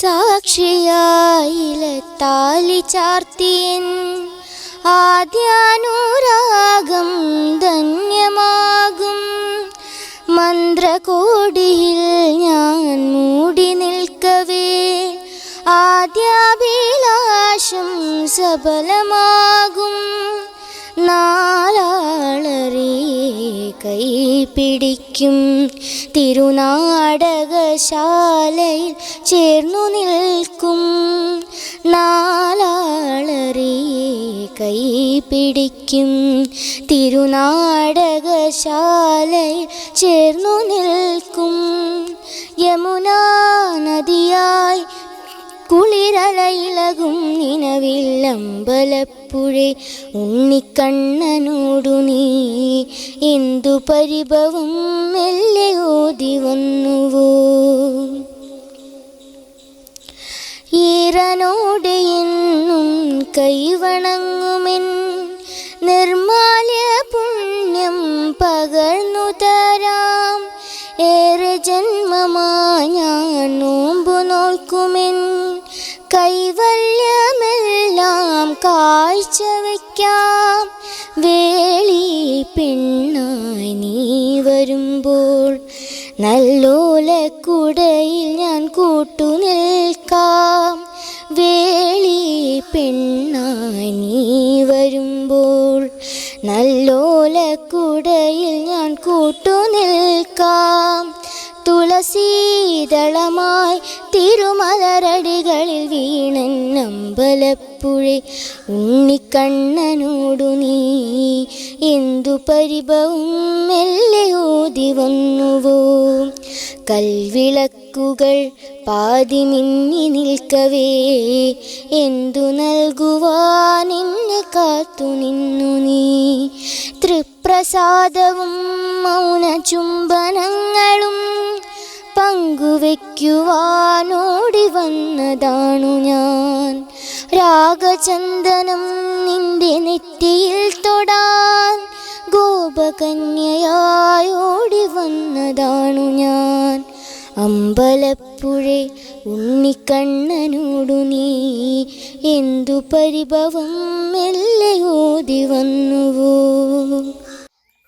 സാക്ഷിയായിലെത്താലി ചാർത്തിയൻ ആദ്യാനുരാഗം ധന്യമാകും. മന്ത്രകോടിയിൽ ഞാൻ മൂടി നിൽക്കവേ ആദ്യാഭിലാഷം സഫലമാകും. നാലാളറി കൈ പിടിക്കും തിരുനാടകശാലയിൽ ചേർന്നു നിൽക്കും. നാലാളറിയെ കൈ പിടിക്കും. തിരുനാടകശാലയിൽ ചേർന്നു നിൽക്കും. യമുനാ നദിയായി കുളിരലയിളകും. നിലവില്ലമ്പലപ്പുഴെ ഉണ്ണിക്കണ്ണനോടു നീ എന്തു പരിഭവം മെല്ലെ ഓതി വന്നുവോ? ഈറനോട് എന്നും കൈവണങ്ങുമെൻ നിർമാല്യ പുണ്യം പകർന്നു തരാം. ഏറെ ജന്മമാ ഞാൻ നോമ്പു നോക്കുമെൻ കൈവല്യമെല്ലാം കാഴ്ച വയ്ക്കാം വേളി പെണ്ണായി നീ വരുമ്പോൾ നല്ലോലക്കുടയിൽ ഞാൻ കൂട്ടു നിൽക്കാം. വേളി പെണ്ണായി നീ വരുമ്പോൾ നല്ലോലക്കുടയിൽ ഞാൻ കൂട്ടു നിൽക്കാം. തുളസീതളമായി തിരുമലരടികളിൽ വീണൻ അമ്പലപ്പുഴെ. ഉണ്ണിക്കണ്ണനോടു നീ എന്തു പരിഭവം? മെല്ലെ ഓതി വന്നുവോ? കൽവിളക്കുകൾ പാതി മിന്നി നിൽക്കവേ. എന്തു നൽകുവാൻ എന്നെ കാത്തു നിന്നു നീ? തൃപ്രസാദവും മൗന ചുംബനങ്ങളും പങ്കുവെക്കുവാനോടി വന്നതാണു ഞാൻ. രാഗചന്ദനം നിന്റെ നെറ്റിയിൽ തൊടാൻ ഗോപകന്യയായോടി വന്നതാണു ഞാൻ. അമ്പലപ്പുഴ ഉണ്ണിക്കണ്ണനോടു നീ എന്തു പരിഭവം മെല്ലെ ഓതി വന്നുവോ?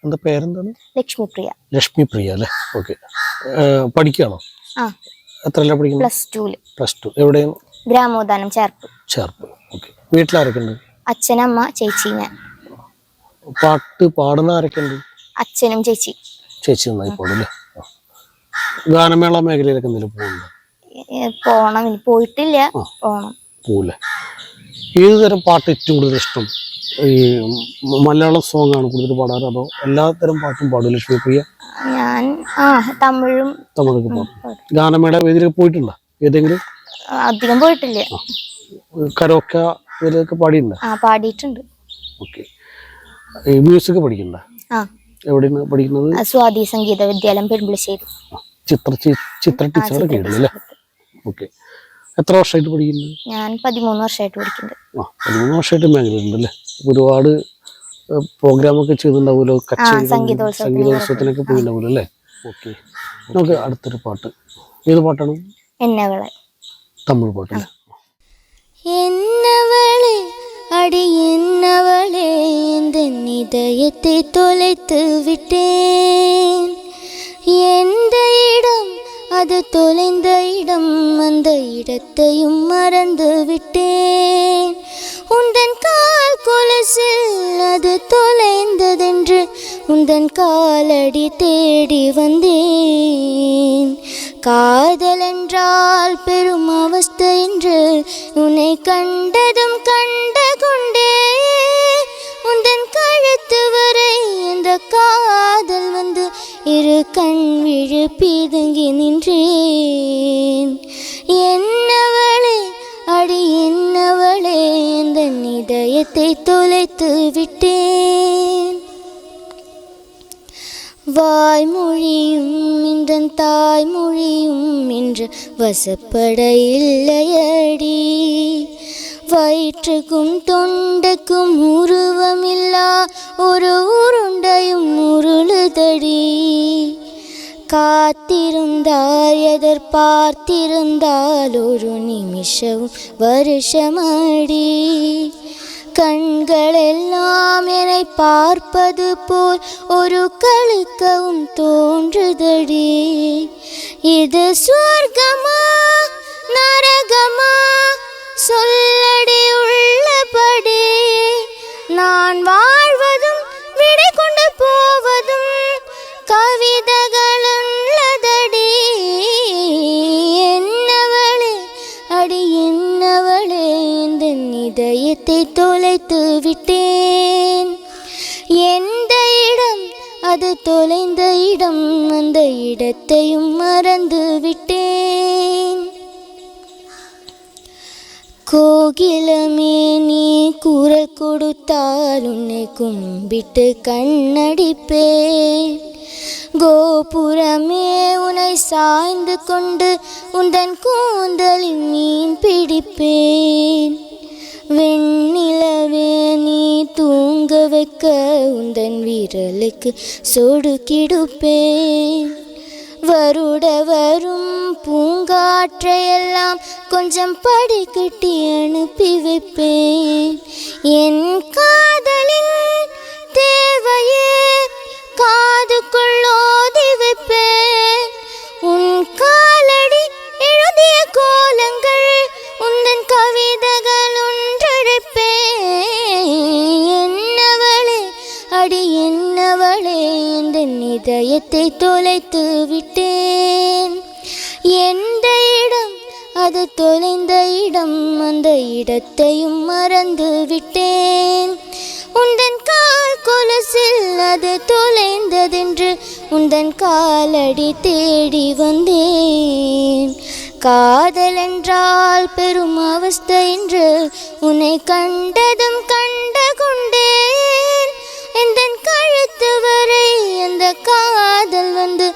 എന്താ പേരെന്താണ്? ലക്ഷ്മിപ്രിയ. ലക്ഷ്മിപ്രിയ അല്ലേ? ഓക്കെ. പഠിക്കുകയാണോ ആ. എത്രയല്ല പഠിക്കുന്നത്? പ്ലസ് ടുവിൽ പ്ലസ് ടു എവിടെയും ഗ്രാമോദാനം ചേർപ്പ്. ചേർപ്പ്. ഓക്കെ വീട്ടിലാരൊക്കെ ഉണ്ട് അച്ഛനമ്മ ചേച്ചി ഞാൻ. പാട്ട് പാടുന്ന ആരൊക്കെ ഉണ്ട് അച്ഛനും ചേച്ചി ചേച്ചി നന്നായി പാടും അല്ലേ ഗാനമേള മേഖലയിലൊക്കെ എന്തെങ്കിലും പോകുന്നുണ്ടോ? പോണം. ഇനി പോയിട്ടില്ല. പോണം. പോവില്ലേ ഏത് പാട്ട് ഏറ്റവും കൂടുതൽ ഇഷ്ടം? ഈ മലയാള സോങ് ആണ് കൂടുതൽ പാടാറ്. അതോ എല്ലാത്തരം പാട്ടും പാടും ലക്ഷ്മി പ്രിയ? ഞാൻ ആ തമിഴും. തമിഴൊക്കെ പാടും. ഗാനമേള വേദിയിലൊക്കെ പോയിട്ടുണ്ടോ? ഏതെങ്കിലും? അധികം പോയിട്ടില്ല. കരോക്ക ഇതിലൊക്കെ പാടിയിട്ടുണ്ടോ? ആ പാടിയിട്ടുണ്ട്. ഓക്കെ. ഈ മ്യൂസിക് പഠിക്കണ്ട? ആ. എവിടെയാണ് പഠിക്കുന്നത്? സ്വാതി സംഗീത വിദ്യാലയം പെരുമ്പളശ്ശേരി. ചിത്ര ചിത്ര ടീച്ചറുടെ കീഴിലല്ലേ ഓക്കെ. എത്ര വർഷമായിട്ട് പഠിക്കുന്നത്? ഞാൻ പതിമൂന്ന് വർഷമായിട്ട് പഠിക്കുന്നുണ്ട്. ആ പതിമൂന്ന് വർഷമായിട്ട് മേഖലയിലുണ്ടല്ലേ ഒരുപാട് പ്രോഗ്രാമൊക്കെ ചെയ്തിട്ടുണ്ടാവുമല്ലോ കച്ചേരി സംഗീതോത്സവത്തിന് സംഗീതോത്സവത്തിനൊക്കെ പോയിട്ടുണ്ടാവുമല്ലോ അല്ലേ ഓക്കെ നമുക്ക് അടുത്തൊരു പാട്ട് ഏത് പാട്ടാണ് എന്നവളെ തമിഴ് പാട്ടല്ലേ എന്നവളെ அடி என்னவளே இந்த இதயத்தை தொலைத்து விட்டேன் எந்த இடம் அது தொலைந்த இடம் அந்த இடத்தையும் மறந்து விட்டேன் உந்தன் கால் கொலுசில் அது தொலைந்ததென்று உந்தன் காலடி தேடி வந்தேன். காதலென்றால் பெரும் அவஸ்தை என்று உன்னை கண்டதும் கண்ட கொண்டே உந்தன் கழுத்து வரை இந்த காதல் வந்து இரு கண் விழு பிதுங்கி நின்றேன் வாய்மொழியும் இந்த தாய்மொழியும் இன்று வசப்பட இல்லையடி. வயிற்றுக்கும் தொண்டைக்கும் உருவமில்லா ஒரு உருண்டையும் உருளுதடி. காத்திருந்தாய் எதிர்பார்த்திருந்தால் ஒரு நிமிஷம் வருஷமடி. கண்களெல்லாம் என்னை பார்ப்பது போல் ஒரு கழுக்கவும் தோன்றுதடி. இது சொர்க்கமா நரகமா? சொல்லடி உள்ளபடி நான் வாழ்வதும் விடை கொண்டு போவதும் கவிதகள் இதயத்தை தொலைத்து விட்டேன். எந்த இடம்? அது தொலைந்த இடம். அந்த இடத்தையும் மறந்து விட்டேன். கோகிலமே நீ குரல் கொடுத்தால் உன்னை கும்பிட்டு கண்ணடிப்பேன். கோபுரமே உன்னை சாய்ந்து கொண்டு உந்தன் கூந்தலில் மீன் பிடிப்பேன். வெண்ணிலவே நீ தூங்க வைக்க உந்தன் விரலுக்கு சொடுக்கிடுப்பேன் வருட வரும் பூங்காற்றையெல்லாம் கொஞ்சம் படிக்கட்டி அனுப்பி வைப்பேன் என் காதலின் தேவையே காதுக்குள் தொலைத்து விட்டேன். எந்த இடம்? அது தொலைந்த இடம். அந்த இடத்தையும் மறந்து விட்டேன். உந்தன் கால் கொலுசில் அது தொலைந்ததென்று உந்தன் காலடி தேடி வந்தேன். காதல் என்றால் பெரும் அவஸ்தை என்று உன்னை கண்டதும் கண்ட கொண்டேன். வரை அந்த காதல் வந்து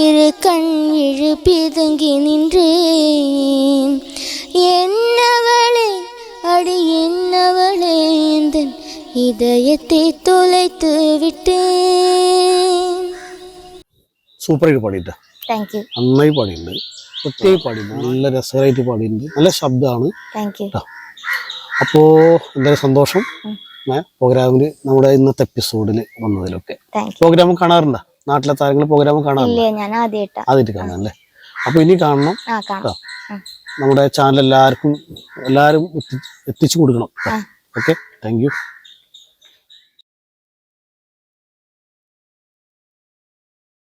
இரு கண் இழு பிதுங்கி நின்றேன் என்னவளே அடி என்னவளே எந்தன் இதயத்தை தொலைத்து விட்டேன் സൂപ്പറായിട്ട് പാടിയിട്ടാ താങ്ക് യു നന്നായി പാടിയിട്ടുണ്ട് പ്രത്യേകം പാടിയിട്ടുണ്ട് നല്ല രസകരമായിട്ട് പാടിയിട്ടുണ്ട് നല്ല ശബ്ദമാണ് താങ്ക് യു അപ്പോൾ എന്തായാലും സന്തോഷം പ്രോഗ്രാമിൽ നമ്മുടെ ഇന്നത്തെ എപ്പിസോഡിൽ വന്നതിലൊക്കെ. പ്രോഗ്രാം കാണാറുണ്ടോ? നാട്ടിലെ താരങ്ങൾ പ്രോഗ്രാം കാണാറുണ്ടോ? ആദ്യമായിട്ടാ കാണാനല്ലേ? അപ്പൊ ഇനി കാണണം. നമ്മുടെ ചാനൽ എല്ലാവർക്കും എല്ലാവരും എത്തിച്ചു കൊടുക്കണം ഓക്കെ താങ്ക് യു